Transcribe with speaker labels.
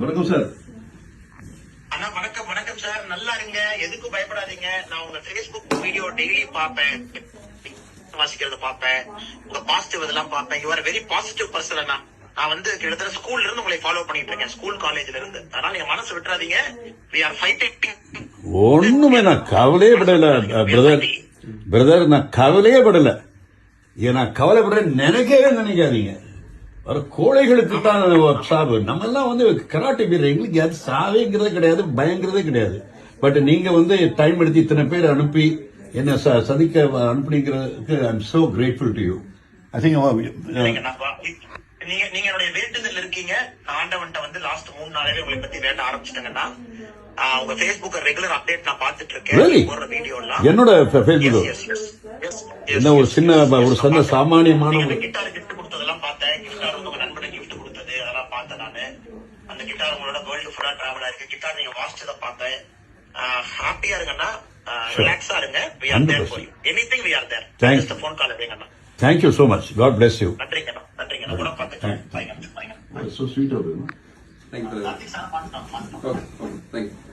Speaker 1: வணக்கம் சார்
Speaker 2: அண்ணா வணக்கம் வணக்கம் சார் நல்லா இருங்க. எதுக்கும் பயப்படாதீங்க. நான் உங்க Facebook வீடியோ டெய்லி பார்ப்பேன். வாசிக்கிறத பார்ப்பேன். உங்க பாசிட்டிவ் இதெல்லாம் பார்ப்பேன். You are very positive person அண்ணா. நான் வந்து கிட்டத்தட்ட ஸ்கூல்ல இருந்து உங்களை ஃபாலோ பண்ணிட்டு இருக்கேன். ஸ்கூல் காலேஜ்ல இருந்து. அதனால நீங்க மனசு விட்டுறாதீங்க. வி ஆர் ஃபைட்டிங்
Speaker 1: ஒண்ணுமே நான் கவலையே படல பிரதர் பிரதர் நான் கவலையே படல. ஏன் நான் கவலைப்பட நினைக்கவே நினைக்காதீங்க. வர கோழைகளுக்கு தான் சாவு. நம்ம எல்லாம் வந்து கராட்டே வீரர். எங்களுக்கு அது சாவேங்கிறது கிடையாது பயங்கிறதே கிடையாது. பட் நீங்க வந்து டைம் எடுத்து இத்தனை பேர் அனுப்பி என்ன ச- சந்திக்க அனுப்புனீங்கிறதுக்கு I am so grateful to you I think
Speaker 2: நீங்க நீங்க என்னுடைய வேண்டுதல் இருக்கீங்க. ஆண்டவன்ட்ட வந்து லாஸ்ட் மூணு நாளாவே உங்களை பத்தி வேண்ட ஆரம்பிச்சிட்டேங்கன்னா உங்க Facebook ரெகுலர் அப்டேட் நான் பார்த்துட்டு
Speaker 1: Really?
Speaker 2: இருக்கேன் வீடியோ
Speaker 1: என்னோட என்ன ஒரு சின்ன. ஒரு சின்ன சாமானியமான
Speaker 2: நீங்க
Speaker 1: ஒரு
Speaker 2: அந்த கிட்டார் gift கொடுத்ததெல்லாம் பார்த்தேன். கிட்டார் வந்து உங்க நண்பனுக்கு gift கொடுத்தது, அதெல்லாம் பார்த்தேன் நானு. அந்த கிட்டார் உங்களோட full ஆ travel ஆயிருக்கு. கிட்டார் நீங்க வாசிச்சதை பார்த்தேன். இருங்கண்ணா. ஆஹ், relax ஆ இருங்க. There for you. Anything we are there.
Speaker 1: Thank
Speaker 2: Just a phone call எடுங்கண்ணா.
Speaker 1: Thank you so much God bless you
Speaker 2: நன்றிங்கண்ணா. நன்றிங்கண்ணா. bye, bye.
Speaker 1: So sweet of
Speaker 2: பார்த்துட்டோம், பார்த்துட்டோம்.